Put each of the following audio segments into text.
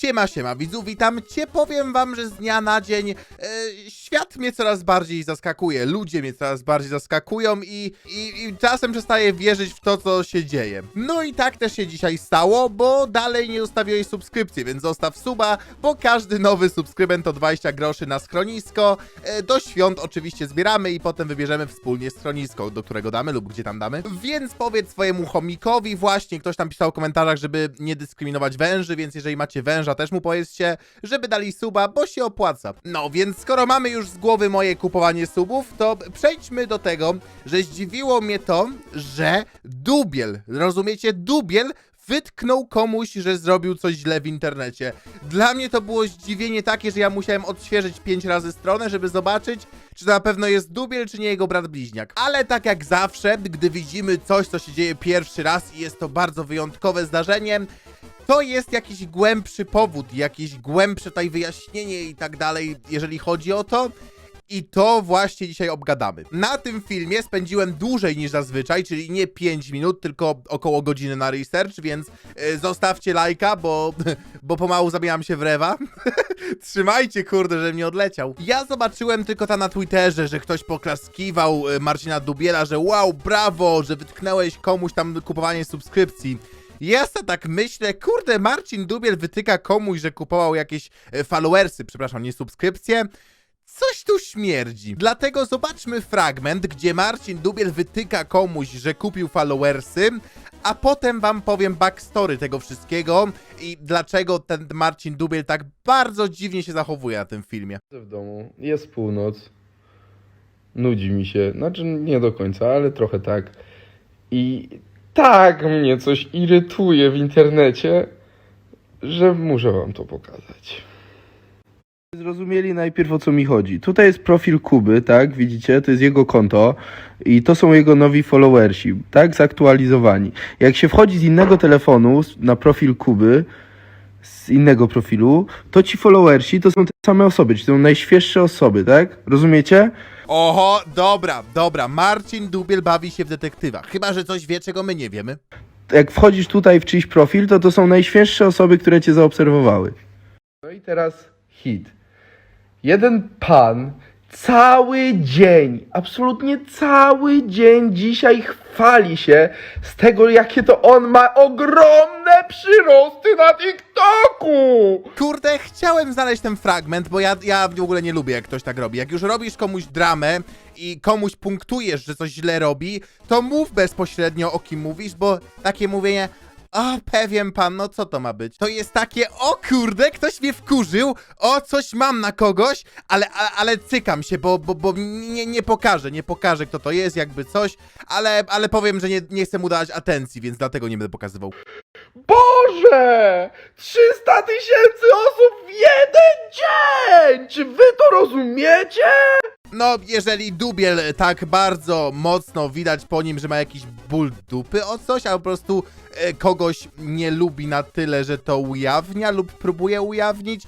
Siema, siema, widzu, witam cię. Powiem wam, że z dnia na dzień e, świat mnie coraz bardziej zaskakuje. Ludzie mnie coraz bardziej zaskakują i, i, i czasem przestaję wierzyć w to, co się dzieje. No i tak też się dzisiaj stało, bo dalej nie zostawiłeś subskrypcji, więc zostaw suba, bo każdy nowy subskrybent to 20 groszy na schronisko. E, do świąt oczywiście zbieramy i potem wybierzemy wspólnie schronisko, do którego damy lub gdzie tam damy. Więc powiedz swojemu chomikowi, właśnie ktoś tam pisał w komentarzach, żeby nie dyskryminować węży, więc jeżeli macie węża, też mu powiedzcie, żeby dali suba, bo się opłaca. No więc skoro mamy już z głowy moje kupowanie subów, to przejdźmy do tego, że zdziwiło mnie to, że Dubiel, rozumiecie, Dubiel wytknął komuś, że zrobił coś źle w internecie. Dla mnie to było zdziwienie takie, że ja musiałem odświeżyć pięć razy stronę, żeby zobaczyć, czy to na pewno jest Dubiel, czy nie jego brat bliźniak. Ale tak jak zawsze, gdy widzimy coś, co się dzieje pierwszy raz i jest to bardzo wyjątkowe zdarzenie, to jest jakiś głębszy powód, jakieś głębsze tutaj wyjaśnienie i tak dalej, jeżeli chodzi o to. I to właśnie dzisiaj obgadamy. Na tym filmie spędziłem dłużej niż zazwyczaj, czyli nie 5 minut, tylko około godziny na research, więc y, zostawcie lajka, bo, bo pomału zabijam się w rewa. Trzymajcie, kurde, że mnie odleciał. Ja zobaczyłem tylko tam na Twitterze, że ktoś poklaskiwał y, Marcina Dubiela, że wow, brawo, że wytknęłeś komuś tam kupowanie subskrypcji. Ja se tak myślę, kurde, Marcin Dubiel wytyka komuś, że kupował jakieś e, followersy, przepraszam, nie subskrypcje. Coś tu śmierdzi. Dlatego zobaczmy fragment, gdzie Marcin Dubiel wytyka komuś, że kupił followersy, a potem wam powiem backstory tego wszystkiego i dlaczego ten Marcin Dubiel tak bardzo dziwnie się zachowuje na tym filmie. w domu, jest północ, nudzi mi się, znaczy nie do końca, ale trochę tak. I tak mnie coś irytuje w internecie, że muszę wam to pokazać. Zrozumieli najpierw o co mi chodzi. Tutaj jest profil Kuby, tak? Widzicie? To jest jego konto i to są jego nowi followersi, tak? Zaktualizowani. Jak się wchodzi z innego telefonu na profil Kuby, z innego profilu, to ci followersi to są te same osoby, czyli to są najświeższe osoby, tak? Rozumiecie? Oho, dobra, dobra, Marcin Dubiel bawi się w detektywach. Chyba, że coś wie, czego my nie wiemy. Jak wchodzisz tutaj w czyjś profil, to to są najświeższe osoby, które cię zaobserwowały. No i teraz hit. Jeden pan cały dzień, absolutnie cały dzień dzisiaj chwali się z tego, jakie to on ma ogromne przyrosty na TikToku! Kurde, chciałem znaleźć ten fragment, bo ja, ja w ogóle nie lubię, jak ktoś tak robi. Jak już robisz komuś dramę i komuś punktujesz, że coś źle robi, to mów bezpośrednio o kim mówisz, bo takie mówienie. O, pewien pan, no co to ma być? To jest takie, o kurde, ktoś mnie wkurzył, o, coś mam na kogoś, ale, ale, ale cykam się, bo, bo, bo nie, nie pokażę, nie pokażę kto to jest, jakby coś, ale, ale powiem, że nie, nie chcę mu dawać atencji, więc dlatego nie będę pokazywał. Boże! 300 tysięcy osób w jeden dzień! Czy wy to rozumiecie? No, jeżeli Dubiel tak bardzo mocno widać po nim, że ma jakiś ból dupy o coś, albo po prostu e, kogoś nie lubi na tyle, że to ujawnia lub próbuje ujawnić,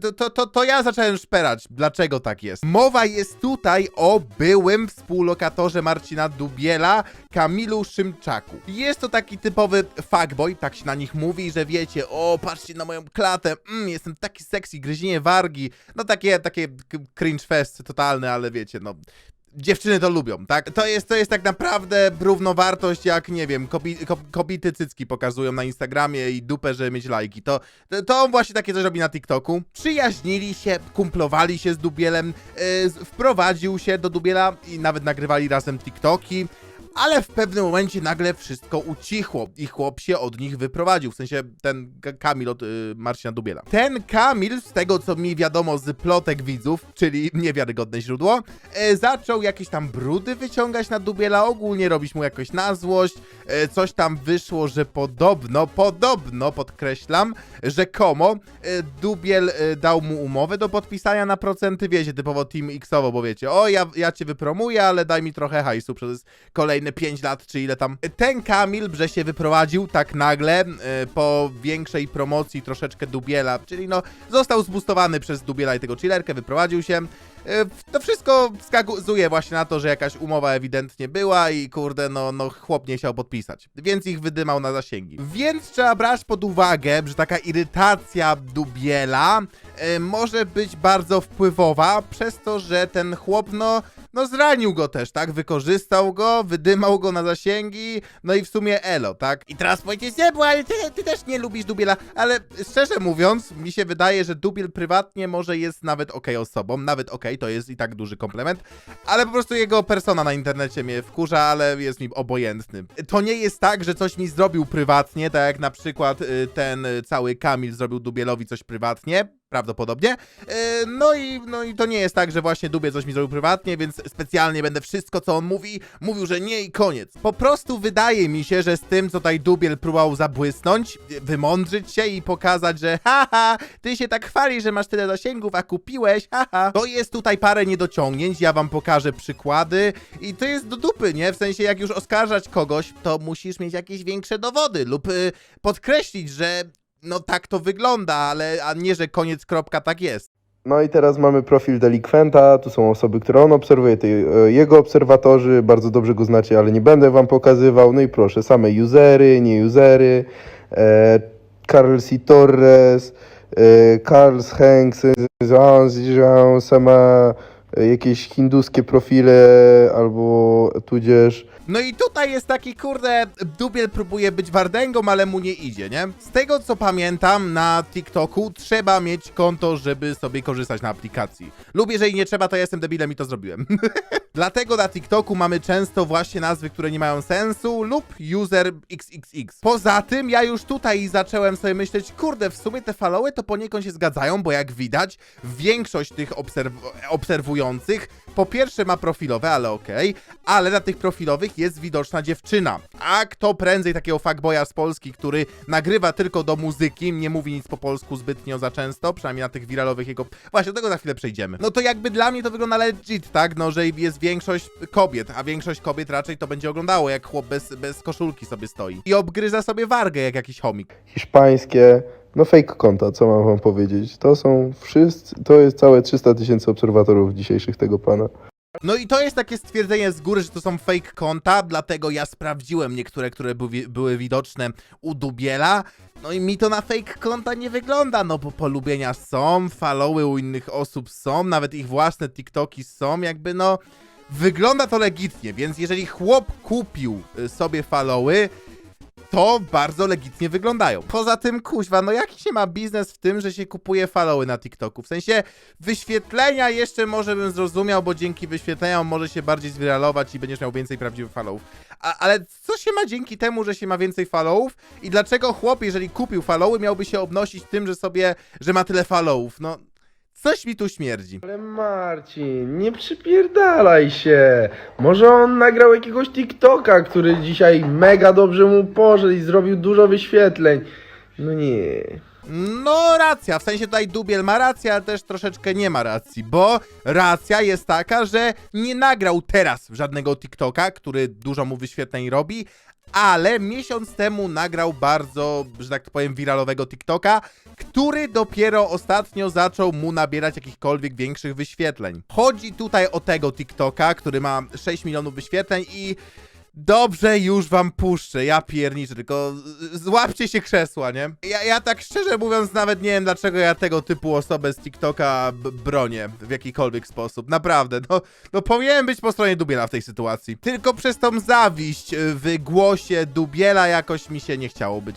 to, to, to, to ja zacząłem szperać, dlaczego tak jest. Mowa jest tutaj o byłym współlokatorze Marcina Dubiela, Kamilu Szymczaku. Jest to taki typowy fuckboy, tak się na nich mówi, że wiecie, o, patrzcie na moją klatę, mm, jestem taki sexy, gryzienie wargi, no takie, takie cringe fest totalny, ale wiecie, no... Dziewczyny to lubią, tak? To jest, to jest tak naprawdę równowartość, jak nie wiem, kobi, ko, kobiety cycki pokazują na Instagramie i dupę, żeby mieć lajki. To, to, to właśnie takie coś robi na TikToku. Przyjaźnili się, kumplowali się z Dubielem, yy, wprowadził się do Dubiela i nawet nagrywali razem TikToki. Ale w pewnym momencie nagle wszystko ucichło i chłop się od nich wyprowadził. W sensie ten Kamil od y, Marcina Dubiela. Ten Kamil, z tego co mi wiadomo z plotek widzów, czyli niewiarygodne źródło, e, zaczął jakieś tam brudy wyciągać na Dubiela, ogólnie robić mu jakoś na złość. E, coś tam wyszło, że podobno, podobno podkreślam, rzekomo e, Dubiel e, dał mu umowę do podpisania na procenty, wiecie, typowo Team Xowo, bo wiecie, o ja, ja cię wypromuję, ale daj mi trochę hajsu przez kolejne kolejne 5 lat, czy ile tam. Ten Kamil, że się wyprowadził tak nagle, e, po większej promocji troszeczkę Dubiela, czyli no, został zbustowany przez Dubiela i tego chillerkę, wyprowadził się. E, To wszystko wskazuje właśnie na to, że jakaś umowa ewidentnie była i kurde, no, no chłop nie chciał podpisać, więc ich wydymał na zasięgi. Więc trzeba brać pod uwagę, że taka irytacja Dubiela e, może być bardzo wpływowa, przez to, że ten chłop, no, no zranił go też, tak? Wykorzystał go, wydymał go na zasięgi, no i w sumie elo, tak? I teraz powiecie, bo ale ty, ty też nie lubisz Dubiela, ale szczerze mówiąc, mi się wydaje, że Dubiel prywatnie może jest nawet okej osobą, nawet okej, to jest i tak duży komplement, ale po prostu jego persona na internecie mnie wkurza, ale jest mi obojętny. To nie jest tak, że coś mi zrobił prywatnie, tak jak na przykład y, ten y, cały Kamil zrobił Dubielowi coś prywatnie, prawdopodobnie. E, No i, no i to nie jest tak, że właśnie Dubie coś mi zrobił prywatnie, więc specjalnie będę wszystko, co on mówi, mówił, że nie i koniec. Po prostu wydaje mi się, że z tym, co tutaj Dubiel próbował zabłysnąć, wymądrzyć się i pokazać, że haha, ty się tak chwalisz, że masz tyle zasięgów, a kupiłeś, haha. To jest tutaj parę niedociągnięć, ja wam pokażę przykłady i to jest do dupy, nie? W sensie, jak już oskarżać kogoś, to musisz mieć jakieś większe dowody lub y, podkreślić, że no tak to wygląda, ale a nie, że koniec kropka tak jest. No i teraz mamy profil delikwenta, tu są osoby, które on obserwuje, to e, jego obserwatorzy, bardzo dobrze go znacie, ale nie będę wam pokazywał. No i proszę, same usery, nie usery, e, Carl C. Torres, e, Carl Hanks, sama jakieś hinduskie profile, albo tudzież No i tutaj jest taki, kurde, Dubiel próbuje być wardęgą, ale mu nie idzie, nie? Z tego co pamiętam, na TikToku trzeba mieć konto, żeby sobie korzystać na aplikacji. Lub jeżeli nie trzeba, to ja jestem debilem i to zrobiłem. Dlatego na TikToku mamy często właśnie nazwy, które nie mają sensu lub user XXX. Poza tym ja już tutaj zacząłem sobie myśleć, kurde, w sumie te followy to poniekąd się zgadzają, bo jak widać, większość tych obserw- obserwujących po pierwsze ma profilowe, ale okej, ale na tych profilowych jest widoczna dziewczyna. A kto prędzej takiego fuckboya z Polski, który nagrywa tylko do muzyki, nie mówi nic po polsku zbytnio za często, przynajmniej na tych wiralowych jego... Właśnie, do tego za chwilę przejdziemy. No to jakby dla mnie to wygląda legit, tak? No, że jest większość kobiet, a większość kobiet raczej to będzie oglądało, jak chłop bez, bez koszulki sobie stoi. I obgryza sobie wargę, jak jakiś chomik. hiszpańskie, no fake konta, co mam wam powiedzieć. To są wszyscy, to jest całe 300 tysięcy obserwatorów dzisiejszych tego pana. No i to jest takie stwierdzenie z góry, że to są fake konta, dlatego ja sprawdziłem niektóre, które były, były widoczne u Dubiela. No i mi to na fake konta nie wygląda, no bo polubienia są, followy u innych osób są, nawet ich własne TikToki są, jakby no... Wygląda to legitnie, więc jeżeli chłop kupił y, sobie followy, to bardzo legitnie wyglądają. Poza tym, kuźwa, no jaki się ma biznes w tym, że się kupuje followy na TikToku? W sensie wyświetlenia jeszcze może bym zrozumiał, bo dzięki wyświetleniom może się bardziej zwiralować i będziesz miał więcej prawdziwych followów. A, ale co się ma dzięki temu, że się ma więcej followów? I dlaczego chłop, jeżeli kupił followy, miałby się obnosić tym, że sobie, że ma tyle followów? No, coś mi tu śmierdzi. Ale Marcin, nie przypierdalaj się. Może on nagrał jakiegoś TikToka, który dzisiaj mega dobrze mu poszedł i zrobił dużo wyświetleń. No nie. No, racja, w sensie tutaj Dubiel ma rację, ale też troszeczkę nie ma racji, bo racja jest taka, że nie nagrał teraz żadnego TikToka, który dużo mu wyświetleń robi, ale miesiąc temu nagrał bardzo, że tak powiem, wiralowego TikToka, który dopiero ostatnio zaczął mu nabierać jakichkolwiek większych wyświetleń. Chodzi tutaj o tego TikToka, który ma 6 milionów wyświetleń i Dobrze, już wam puszczę, ja pierniczę, tylko złapcie się krzesła, nie? Ja, ja tak szczerze mówiąc nawet nie wiem, dlaczego ja tego typu osobę z TikToka bronię w jakikolwiek sposób, naprawdę, no, no powinienem być po stronie Dubiela w tej sytuacji. Tylko przez tą zawiść w głosie Dubiela jakoś mi się nie chciało być.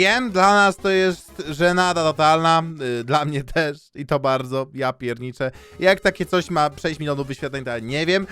Wiem, dla nas to jest żenada totalna, y, dla mnie też i to bardzo, ja pierniczę. Jak takie coś ma 6 milionów wyświetleń, to ja nie wiem,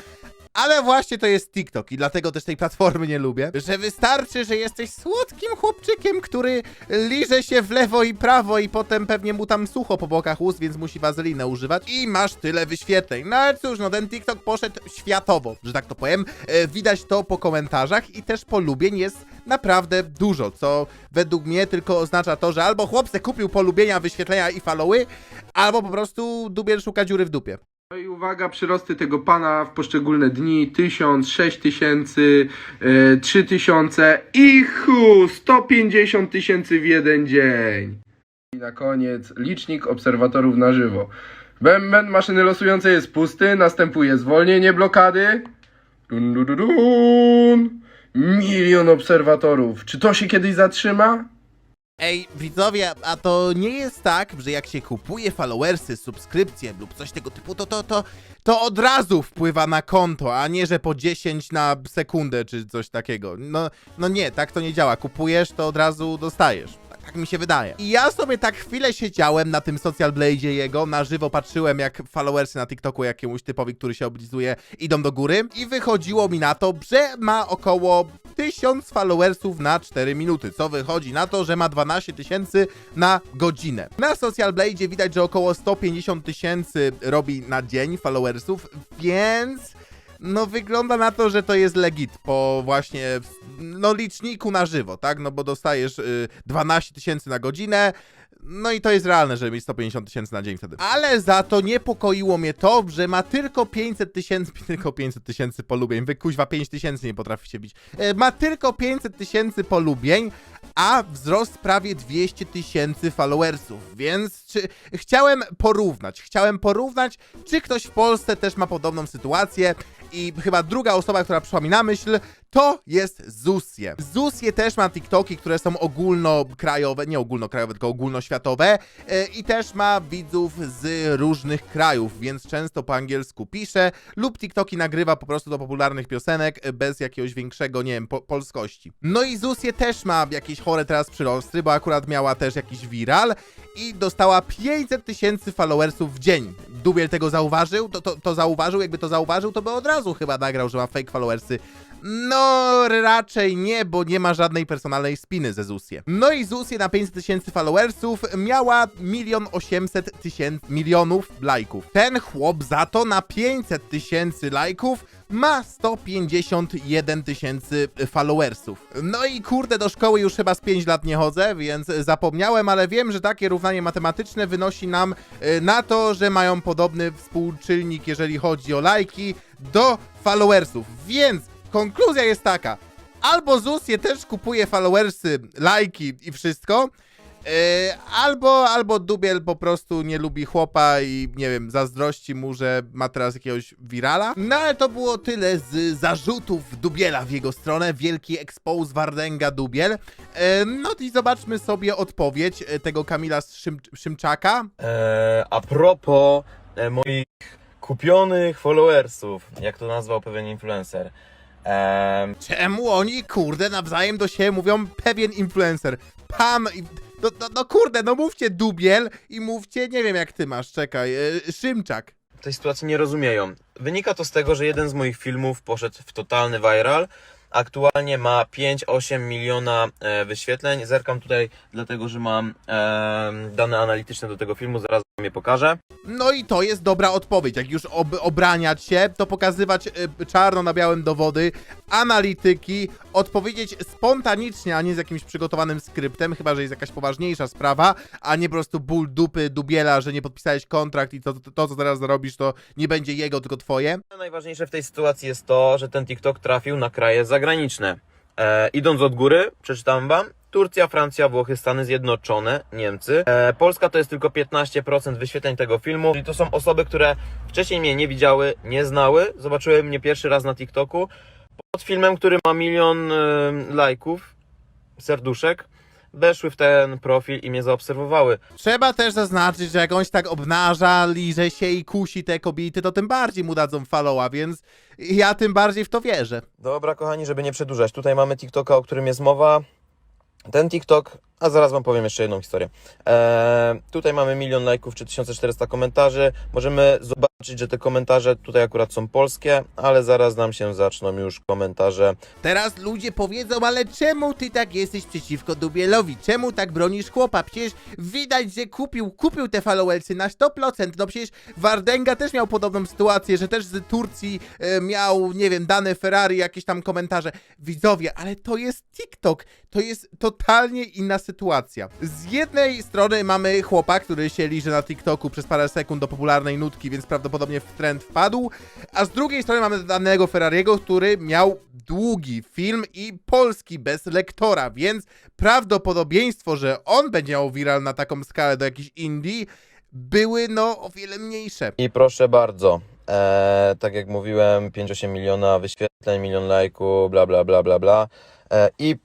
Ale właśnie to jest TikTok i dlatego też tej platformy nie lubię, że wystarczy, że jesteś słodkim chłopczykiem, który liże się w lewo i prawo i potem pewnie mu tam sucho po bokach ust, więc musi wazelinę używać i masz tyle wyświetleń. No ale cóż, no ten TikTok poszedł światowo, że tak to powiem. E, widać to po komentarzach i też polubień jest naprawdę dużo, co według mnie tylko oznacza to, że albo chłopcy kupił polubienia, wyświetlenia i followy, albo po prostu dubiel szuka dziury w dupie. No i uwaga, przyrosty tego pana w poszczególne dni 1000, 6000, yy, 3000 i hu, 150 tysięcy w jeden dzień. I na koniec licznik obserwatorów na żywo. Bęben maszyny losującej jest pusty, następuje zwolnienie blokady. Dun, dun, dun, dun. Milion obserwatorów. Czy to się kiedyś zatrzyma? Ej, widzowie, a to nie jest tak, że jak się kupuje followersy, subskrypcje lub coś tego typu, to to, to, to od razu wpływa na konto, a nie, że po 10 na sekundę czy coś takiego. No, no nie, tak to nie działa. Kupujesz, to od razu dostajesz. Tak, mi się wydaje. I ja sobie tak chwilę siedziałem na tym Social Blade'zie jego, na żywo patrzyłem jak followersy na TikToku jakiemuś typowi, który się oblizuje, idą do góry i wychodziło mi na to, że ma około 1000 followersów na 4 minuty, co wychodzi na to, że ma 12 tysięcy na godzinę. Na Social Blade'zie widać, że około 150 tysięcy robi na dzień followersów, więc no wygląda na to, że to jest legit po właśnie no liczniku na żywo, tak? No bo dostajesz y, 12 tysięcy na godzinę, no i to jest realne, żeby mieć 150 tysięcy na dzień wtedy. Ale za to niepokoiło mnie to, że ma tylko 500 tysięcy, tylko 500 tysięcy polubień. Wy kuźwa 5 tysięcy nie potraficie bić. E, Ma tylko 500 tysięcy polubień, a wzrost prawie 200 tysięcy followersów, więc czy, chciałem porównać, chciałem porównać, czy ktoś w Polsce też ma podobną sytuację i chyba druga osoba, która przyszła mi na myśl, to jest Zusje. Zusje też ma TikToki, które są ogólnokrajowe, nie ogólnokrajowe, tylko ogólnoświatowe e, i też ma widzów z różnych krajów, więc często po angielsku pisze lub TikToki nagrywa po prostu do popularnych piosenek e, bez jakiegoś większego, nie wiem, po polskości. No i Zusje też ma jakieś chore teraz przyrosty, bo akurat miała też jakiś viral i dostała 500 tysięcy followersów w dzień. Dubiel tego zauważył, to, to, to zauważył, jakby to zauważył, to by od razu chyba nagrał, że ma fake followersy. No, raczej nie, bo nie ma żadnej personalnej spiny ze Zusje. No i Zusje na 500 tysięcy followersów miała milion 800 tysięcy milionów lajków. Ten chłop za to na 500 tysięcy lajków ma 151 tysięcy followersów. No i kurde, do szkoły już chyba z 5 lat nie chodzę, więc zapomniałem, ale wiem, że takie równanie matematyczne wynosi nam y, na to, że mają podobny współczynnik, jeżeli chodzi o lajki, do followersów. Więc konkluzja jest taka. Albo Zusje też kupuje followersy, lajki i wszystko, yy, albo, albo Dubiel po prostu nie lubi chłopa i nie wiem, zazdrości mu, że ma teraz jakiegoś wirala. No ale to było tyle z zarzutów Dubiela w jego stronę. Wielki expose Wardęga Dubiel. Yy, no i zobaczmy sobie odpowiedź e, tego Kamila Szym Szymczaka. E, a propos e, moich kupionych followersów, jak to nazwał pewien influencer. E, Czemu oni, kurde, nawzajem do siebie mówią pewien influencer? Pam... i- No, no, no kurde, no mówcie Dubiel i mówcie, nie wiem jak ty masz, czekaj, yy, Szymczak. tej sytuacji nie rozumieją. Wynika to z tego, że jeden z moich filmów poszedł w totalny viral. Aktualnie ma 5-8 miliona e, wyświetleń. Zerkam tutaj, dlatego że mam e, dane analityczne do tego filmu, zaraz wam je pokażę. No i to jest dobra odpowiedź. Jak już ob obraniać się, to pokazywać y, czarno na białym dowody, analityki, odpowiedzieć spontanicznie, a nie z jakimś przygotowanym skryptem, chyba że jest jakaś poważniejsza sprawa, a nie po prostu ból dupy dubiela, że nie podpisałeś kontrakt i to, to, to co teraz zarobisz, to nie będzie jego, tylko twoje. Najważniejsze w tej sytuacji jest to, że ten TikTok trafił na kraje zagraniczne. E, idąc od góry, przeczytam wam. Turcja, Francja, Włochy, Stany Zjednoczone, Niemcy. E, Polska to jest tylko 15% wyświetleń tego filmu. Czyli to są osoby, które wcześniej mnie nie widziały, nie znały, zobaczyły mnie pierwszy raz na TikToku. Pod filmem, który ma milion e, lajków, serduszek, weszły w ten profil i mnie zaobserwowały. Trzeba też zaznaczyć, że jak on się tak obnaża, liże się i kusi te kobiety, to tym bardziej mu dadzą followa, więc ja tym bardziej w to wierzę. Dobra, kochani, żeby nie przedłużać, tutaj mamy TikToka, o którym jest mowa. Ten TikTok, a zaraz Wam powiem jeszcze jedną historię. Eee, tutaj mamy milion lajków czy 1400 komentarzy. Możemy zobaczyć że te komentarze tutaj akurat są polskie, ale zaraz nam się zaczną już komentarze Teraz ludzie powiedzą, ale czemu ty tak jesteś przeciwko Dubielowi? Czemu tak bronisz chłopa? Przecież widać, że kupił, kupił te followelsy na 100%. No przecież Wardenga też miał podobną sytuację, że też z Turcji e, miał, nie wiem, dane Ferrari, jakieś tam komentarze. Widzowie, ale to jest TikTok. To jest totalnie inna sytuacja. Z jednej strony mamy chłopa, który się liże na TikToku przez parę sekund do popularnej nutki, więc prawdopodobnie w trend wpadł, a z drugiej strony mamy danego Ferrariego, który miał długi film i polski bez lektora, więc prawdopodobieństwo, że on będzie miał viral na taką skalę do jakichś indie, były no o wiele mniejsze. I proszę bardzo, e, tak jak mówiłem, 5-8 miliona wyświetleń, milion lajków, bla bla bla bla bla. E, I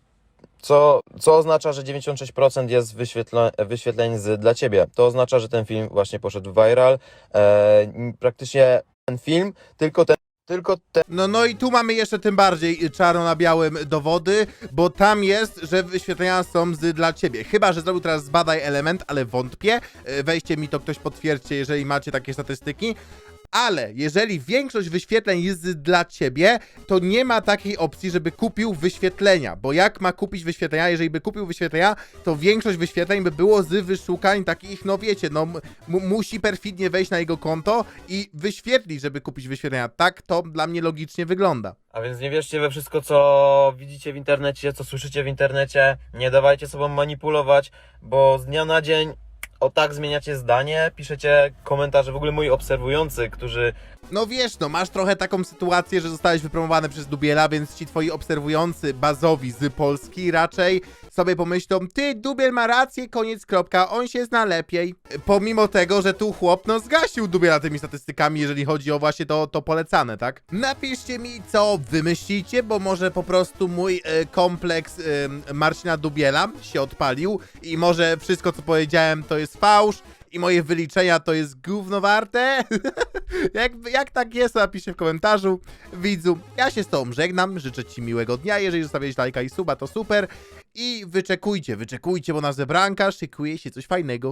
co, co oznacza, że 96% jest wyświetle, wyświetleń z, dla ciebie. To oznacza, że ten film właśnie poszedł viral. E, praktycznie ten film, tylko ten, tylko ten No, no i tu mamy jeszcze tym bardziej czarno na białym dowody, bo tam jest, że wyświetlenia są z dla ciebie. Chyba, że zrobił teraz zbadaj element, ale wątpię. E, Weźcie mi to ktoś potwierdźcie, jeżeli macie takie statystyki. Ale jeżeli większość wyświetleń jest dla ciebie, to nie ma takiej opcji, żeby kupił wyświetlenia. Bo jak ma kupić wyświetlenia? Jeżeli by kupił wyświetlenia, to większość wyświetleń by było z wyszukań takich, no wiecie, no musi perfidnie wejść na jego konto i wyświetlić, żeby kupić wyświetlenia. Tak to dla mnie logicznie wygląda. A więc nie wierzcie we wszystko, co widzicie w internecie, co słyszycie w internecie. Nie dawajcie sobą manipulować, bo z dnia na dzień o tak zmieniacie zdanie, piszecie komentarze, w ogóle moi obserwujący, którzy No wiesz, no masz trochę taką sytuację, że zostałeś wypromowany przez Dubiela, więc ci twoi obserwujący bazowi z Polski raczej sobie pomyślą, ty, Dubiel ma rację, koniec, kropka, on się zna lepiej. Pomimo tego, że tu chłop, no zgasił Dubiela tymi statystykami, jeżeli chodzi o właśnie to, to polecane, tak? Napiszcie mi, co wymyślicie, bo może po prostu mój e, kompleks Marcina Dubiela się odpalił i może wszystko, co powiedziałem, to jest fałsz, i moje wyliczenia to jest gówno warte. jak, jak tak jest, napiszcie w komentarzu. Widzu, ja się z tobą żegnam, życzę ci miłego dnia, jeżeli zostawiłeś lajka i suba, to super. I wyczekujcie, wyczekujcie, bo na zebranka szykuje się coś fajnego.